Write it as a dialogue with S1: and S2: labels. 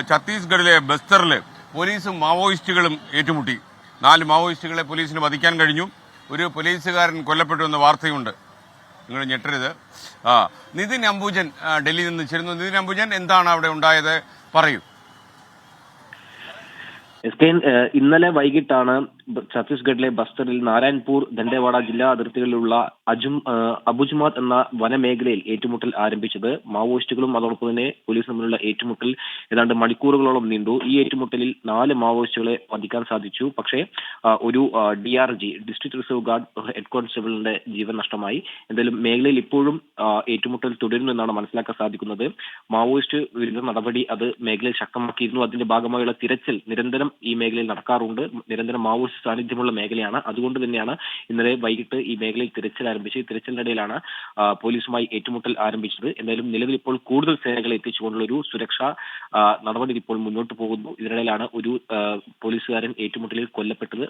S1: ഛത്തീസ്ഗഡിലെ ബസ്തറിൽ പോലീസും മാവോയിസ്റ്റുകളും ഏറ്റുമുട്ടി. നാല് മാവോയിസ്റ്റുകളെ പോലീസിന് വധിക്കാൻ കഴിഞ്ഞു. ഒരു പോലീസുകാരൻ കൊല്ലപ്പെട്ടു എന്ന വാർത്തയുണ്ട്. നിങ്ങൾ ഞെട്ടരുത്. ആ നിതിൻ അംബുജൻ ഡൽഹിയിൽ നിന്ന് ചേരുന്നു. നിതിൻ അംബുജൻ എന്താണ് അവിടെ ഉണ്ടായത്? പറയൂ.
S2: ഇന്നലെ വൈകിട്ടാണ് ഛത്തീസ്ഗഡിലെ ബസ്തറിൽ നാരായൺപൂർ ദണ്ഡേവാഡ ജില്ലാ അതിർത്തികളിലുള്ള അജും അബുജ്മാത് എന്ന വനമേഖലയിൽ ഏറ്റുമുട്ടൽ ആരംഭിച്ചത്. മാവോയിസ്റ്റുകളും അതോടൊപ്പം തന്നെ പോലീസ് തമ്മിലുള്ള ഏറ്റുമുട്ടൽ ഏതാണ്ട് മണിക്കൂറുകളോളം നീണ്ടു. ഈ ഏറ്റുമുട്ടലിൽ നാല് മാവോയിസ്റ്റുകളെ വധിക്കാൻ സാധിച്ചു. പക്ഷേ ഒരു D R G district reserve guard head കോൺസ്റ്റബിളിന്റെ ജീവൻ നഷ്ടമായി. എന്തായാലും മേഖലയിൽ ഇപ്പോഴും ഏറ്റുമുട്ടൽ തുടരുന്നു എന്നാണ് മനസ്സിലാക്കാൻ സാധിക്കുന്നത്. മാവോയിസ്റ്റ് വിരുദ്ധ നടപടി അത് മേഖലയിൽ ശക്തമാക്കിയിരുന്നു. അതിന്റെ ഭാഗമായുള്ള തിരച്ചിൽ നിരന്തരം ഈ മേഖലയിൽ നടക്കാറുണ്ട്. നിരന്തരം മാവോയിസ്റ്റ് സാന്നിധ്യമുള്ള മേഖലയാണ്. അതുകൊണ്ട് തന്നെയാണ് ഇന്നലെ വൈകിട്ട് ഈ മേഖലയിൽ തിരച്ചിൽ ആരംഭിച്ച് ഈ തിരച്ചിലിനിടയിലാണ് പോലീസുമായി ഏറ്റുമുട്ടൽ ആരംഭിച്ചത്. എന്തായാലും നിലവിൽ ഇപ്പോൾ കൂടുതൽ സേനകളെ എത്തിച്ചുകൊണ്ടുള്ള ഒരു സുരക്ഷാ നടപടി ഇപ്പോൾ മുന്നോട്ട് പോകുന്നു. ഇതിനിടയിലാണ് ഒരു പോലീസുകാരൻ ഏറ്റുമുട്ടലിൽ കൊല്ലപ്പെട്ടത്.